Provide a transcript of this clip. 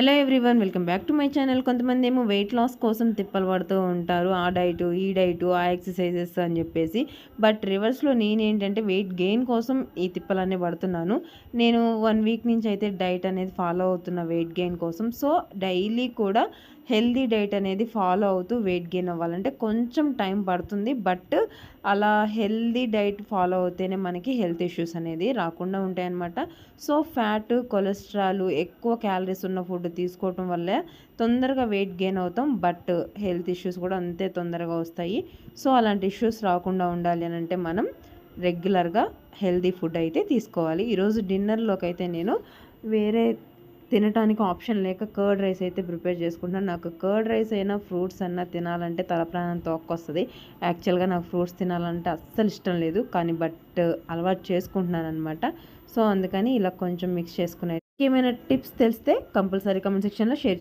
Hello everyone welcome back to my channel కొంతమంది ఏమో weight loss కోసం తిప్పలు పడుతూ ఉంటారు. ఆ డైట్ ఈ డైట్ ఆ ఎక్సర్సైజెస్ అని చెప్పేసి. బట్ రివర్స్లో నేనేంటంటే వెయిట్ గెయిన్ కోసం ఈ తిప్పలన్నీ పడుతున్నాను. నేను వన్ వీక్ నుంచి అయితే డైట్ అనేది ఫాలో అవుతున్న వెయిట్ గెయిన్ కోసం. సో డైలీ కూడా హెల్దీ డైట్ అనేది ఫాలో అవుతూ వెయిట్ గెయిన్ అవ్వాలంటే కొంచెం టైం పడుతుంది. బట్ అలా హెల్దీ డైట్ ఫాలో అవుతేనే మనకి హెల్త్ ఇష్యూస్ అనేది రాకుండా ఉంటాయి అన్నమాట సో ఫ్యాట్ కొలెస్ట్రాల్ ఎక్కువ క్యాలరీస్ ఉన్న ఫుడ్ తీసుకోవటం వల్లే తొందరగా వెయిట్ గెయిన్ అవుతాం. బట్ హెల్త్ ఇష్యూస్ కూడా అంతే తొందరగా వస్తాయి. సో అలాంటి ఇష్యూస్ రాకుండా ఉండాలి అని అంటే మనం రెగ్యులర్గా హెల్తీ ఫుడ్ అయితే తీసుకోవాలి. ఈరోజు డిన్నర్లోకి అయితే నేను వేరే తినటానికి ఆప్షన్ లేక కర్డ్ రైస్ అయితే ప్రిపేర్ చేసుకుంటున్నాను. నాకు కర్డ్ రైస్ అయినా ఫ్రూట్స్ అన్నా తినాలంటే తలప్రాణం తోక్కొస్తుంది. యాక్చువల్గా నాకు ఫ్రూట్స్ తినాలంటే అస్సలు ఇష్టం లేదు. కానీ బట్ అలవాటు చేసుకుంటున్నాను అనమాట సో అందుకని ఇలా కొంచెం మిక్స్ చేసుకునే ఏమైనా టిప్స్ తెలిస్తే కంపల్సరీ కమెంట్ సెక్షన్లో షేర్